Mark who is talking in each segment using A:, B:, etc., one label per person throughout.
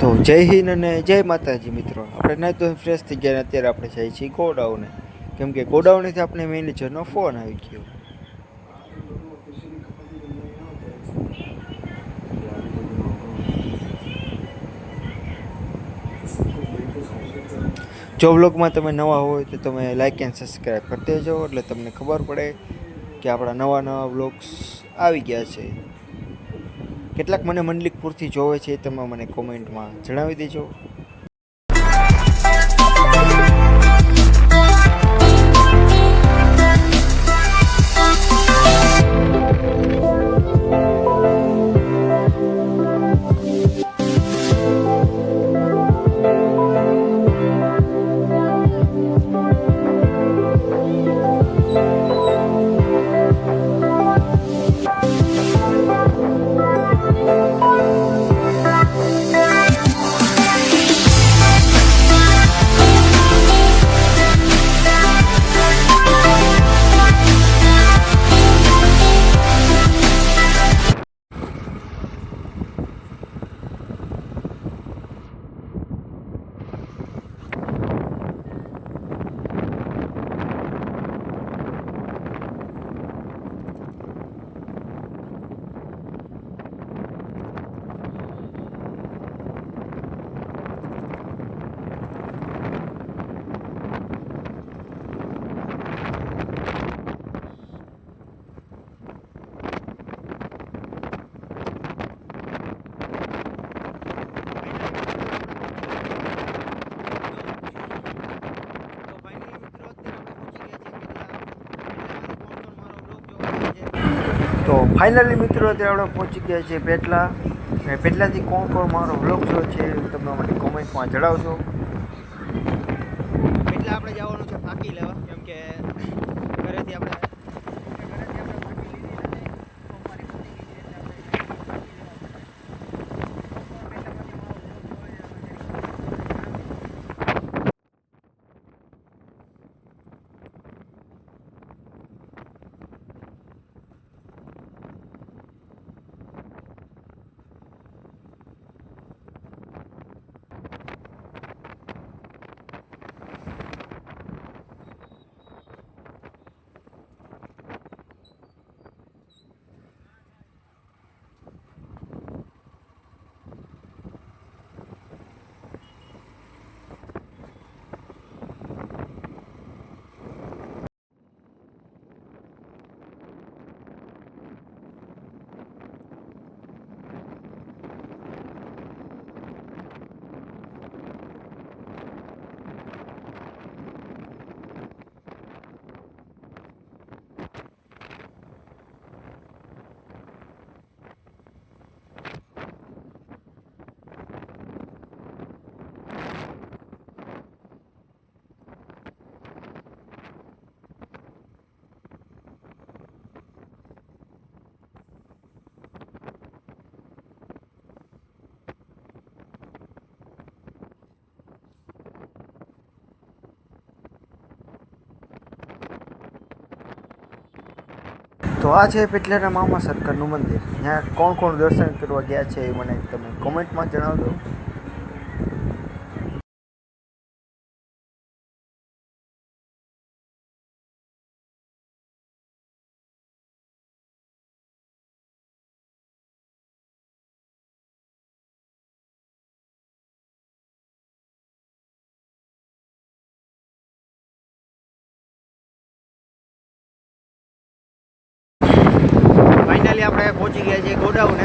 A: તો જય હિન્દ અને જય માતાજી મિત્રો. આપણે નાઈ તો ફ્રેશ થઈ ગયા અત્યારે આપણે જઈએ છીએ ગોડાઉને. કેમ કે ગોડાઉનેથી આપણે મેનેજરનો ફોન આવી ગયો. જો વ્લોગમાં તમે નવા હોય તો તમે લાઇક એન્ડ સબસ્ક્રાઈબ કરી દેજો એટલે તમને ખબર પડે કે આપણા નવા નવા વ્લોગ્સ આવી ગયા છે. કેટલાક મને મંડલિકપુરથી જોવે છે તમે મને કોમેન્ટમાં જણાવી દેજો. તો ફાઇનલી મિત્રો અત્યારે આપણે પહોંચી ગયા છે પેટલા. અને પેટલાથી કોણ કોણ મારો વ્લોગ જો છે તમે મને કોમેન્ટમાં જણાવજો.
B: એટલે આપણે જવાનું છે ફાંકી લેવા, કેમ કે ઘરેથી આપણે
A: તો આ છે પેટલાના મામા સરકારનું મંદિર. ત્યાં કોણ કોણ દર્શન કરવા ગયા છે એ મને તમે કોમેન્ટમાં જણાવજો.
B: આપણે પહોંચી ગયા છીએ ગોડાઉને.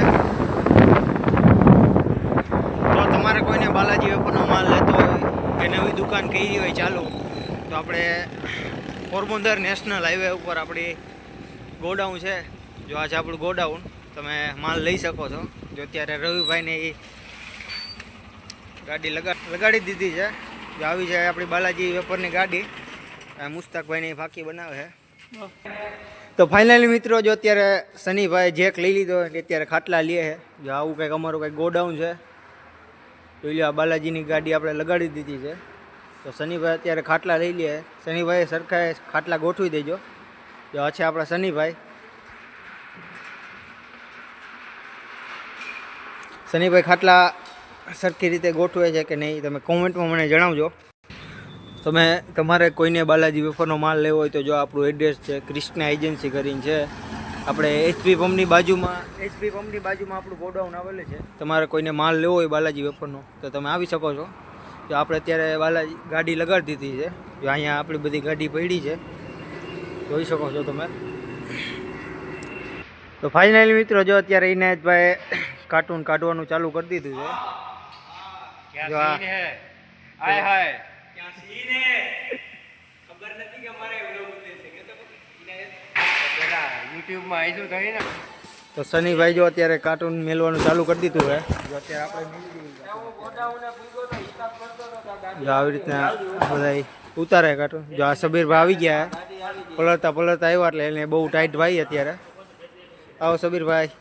B: તો તમારે કોઈને બાલાજી વેપરનો માલ લેતો હોય. કે નવી દુકાન કરી હોય ચાલુ. તો આપણે પોરબંદર નેશનલ હાઈવે ઉપર આપણી ગોડાઉન છે. જો આજે આપણું ગોડાઉન. તમે માલ લઈ શકો છો. જો અત્યારે રવિભાઈને એ ગાડી લગા, લગાડી દીધી છે. જો આવી જાય આપણી બાલાજી વેપરની ગાડી. મુસ્તાકભાઈની ફાંકી બનાવે છે. તો ફાઇનલી મિત્રો, જો અત્યારે સનીભાઈ જેક લઈ લીધો એટલે અત્યારે ખાટલા લે છે. જો આવું કંઈક અમારું કંઈક ગોડાઉન છે. જોઈ લો આ બાલાજીની ગાડી આપણે લગાડી દીધી છે. તો શનિભાઈ અત્યારે ખાટલા લઈ લે શનિભાઈ સરખાએ ખાટલા ગોઠવી દેજો. જો આ છે આપણા શનિભાઈ. શનિભાઈ ખાટલા સરખી રીતે ગોઠવે છે કે નહીં, તમે કોમેન્ટમાં મને જણાવજો. તમે તમારે કોઈને બાલાજી વેફરનો માલ લેવો હોય તો જો આપણું એડ્રેસ છે ક્રિષ્ના એજન્સી કરીને છે. આપણે એચપી પંપની બાજુમાં એચપી પંપની બાજુમાં આપણું ગોડાઉન આવેલું છે. તમારે કોઈને માલ લેવો હોય બાલાજી વેફરનો તો તમે આવી શકો છો. જો આપણે અત્યારે બાલાજી ગાડી લગાડી દીધી છે. જો અહીંયા આપણી બધી ગાડી પડી છે. જોઈ શકો છો તમે. તો ફાઇનલી મિત્રો જો અત્યારે ઇનાયતભાઈ કાર્ટૂન કાઢવાનું ચાલુ કરી દીધું છે. જો આ
C: હાય હાય. યુટ્યુબમાં આવીશું થઈ ને.
B: તો શનિભાઈ જો અત્યારે કાર્ટૂન મેલવાનું ચાલુ કરી દીધું હે. જો અત્યારે આપણે જો આવી રીતના બધા ઉતારે કાર્ટૂન જો આ સબીરભાઈ આવી ગયા પલળતા પલળતા આવ્યા એટલે એને બહુ ટાઈટ ભાઈ અત્યારે. આવો સબીરભાઈ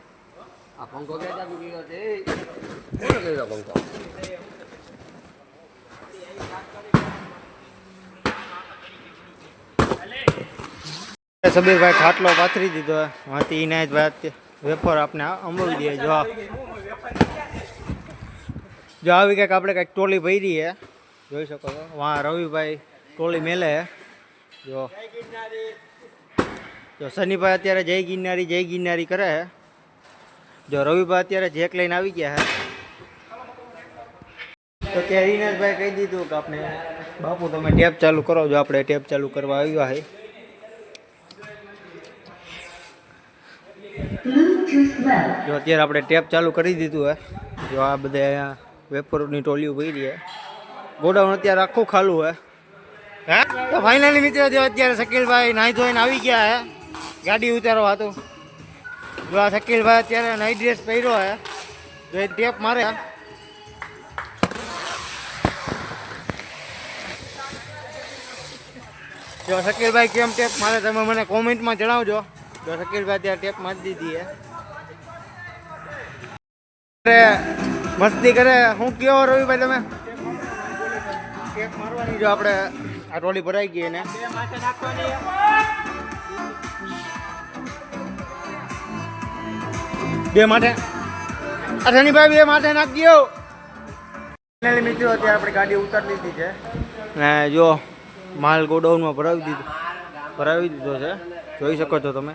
C: આ પંખો ક્યાં ચાલુ કર્યો છે? પંખો?
B: સબીરભાઈ ખાટલો પાથરી દીધો વાંથી ઇનાયતભાઈ વેફર આપણે અમળવી દઈએ. જો આ- જો આવી કંઈક આપણે કંઈક ટોલી ભરી છે જોઈ શકો છો. વાં રવિભાઈ ટોલી મેલે છે જો. જો શનિભાઈ અત્યારે જય ગિરનારી જય ગિરનારી કરે છે જો રવિભાઈ અત્યારે જેક લઈને આવી ગયા છે તો ત્યાં ઇનાજભાઈ કહી દીધું કે આપણે બાપુ, તમે ટેપ ચાલુ કરો. જો આપણે ટેપ ચાલુ કરવા આવ્યા છે જો અત્યારે આપણે ટેપ ચાલુ કરી દીધું હે. જો આ બધે અહીંયા વેપરની ટોલીઓ ભરી છે ગોડાઉન અત્યારે આખું ખાલું હે. હે? તો ફાઇનલી મિત્રો જો અત્યારે શકીલભાઈ નાહી ધોઈને આવી ગયા હે. ગાડી ઉતારો હતું. જો આ શકીલભાઈ અત્યારે નાઈ ડ્રેસ પહેર્યો હે. જો એ ટેપ મારે જો શકીલભાઈ કેમ ટેપ મારે તમે મને કોમેન્ટમાં જણાવજો. જો શકીલભાઈ ત્યાં ટેપ મારી દીધી હે. મસ્તી કરે. હું કયો રવિભાઈ તમે? જો આપણે આ ટ્રોલી ભરાઈ ગઈ ને બે માટે શનિભાઈ બે માટે નાખજો ફાઇનલી મિત્રો અત્યારે આપણે ગાડી ઉતારી લીધી છે. ને જો માલ ગોડાઉનમાં ભરાવી દીધો ભરાવી દીધો છે. જોઈ શકો છો તમે.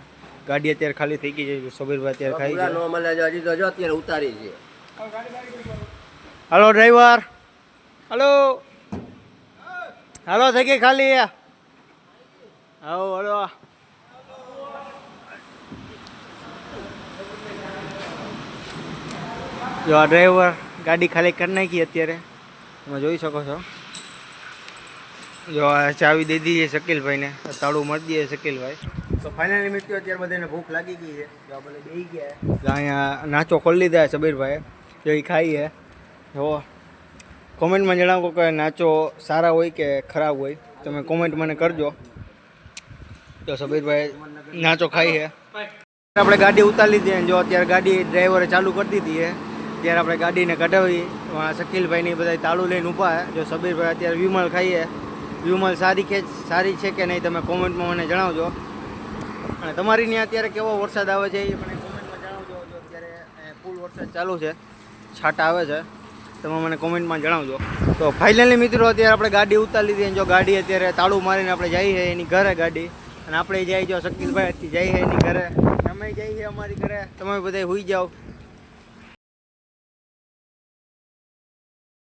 B: ગાડી અત્યારે ખાલી થઈ ગઈ છે સબીરભાઈ અત્યારે ખાઈ ગયા.
C: નો મળે જો હજી તો જો અત્યારે ઉતારી છે.
B: Hello driver. હલો. હાલો થઈ ગઈ ખાલી. હો હલો. જો આ ડ્રાઈવર ગાડી ખાલી કરી નાખી અત્યારે. તમે જોઈ શકો છો. જો આ ચાવી દઈ દીધી છે શકીલભાઈને. તાળું મળી દઈએ શકીલભાઈ. તો ફાઇનલી મિત્રો, અત્યારે બધાને ભૂખ લાગી ગઈ છે. જો આ બેસી. અહીંયા નાચો ખોલી લીધા છે સબીરભાઈ જો એ ખાઈ છે. જો, કોમેન્ટમાં જણાવો કે નાચો સારા હોય કે ખરાબ હોય. તમે કોમેન્ટ મને કરજો. તો સબીરભાઈ નાચો ખાઈ છે. આપણે ગાડી ઉતારી લીધી અને જો, અત્યારે ગાડી ડ્રાઈવરે ચાલુ કરી દીધી છે. ત્યારે આપણે ગાડીને કઢાવી. શકીલભાઈની બધા તાળું લઈને ઊભા જો, સબીરભાઈ અત્યારે વિમલ ખાઈએ વિમલ સારી કે સારી છે કે નહીં, તમે કોમેન્ટમાં મને જણાવજો. અને તમારી ત્યાં અત્યારે કેવો વરસાદ આવે છે એ મને કોમેન્ટમાં જણાવજો. જો અત્યારે ફૂલ વરસાદ ચાલુ છે. છાંટા આવે છે. તમે મને કોમેન્ટમાં જણાવજો. તો ફાઇનલી મિત્રો, અત્યારે આપણે ગાડી ઉતારી લીધી જો ગાડી અત્યારે તાળું મારીને આપણે જઈએ એની ઘરે ગાડી. અને આપણે જઈએ જો શકીલભાઈ જઈએ એની ઘરે. તમે જઈએ અમારી ઘરે. તમે બધા હોઈ જાઓ.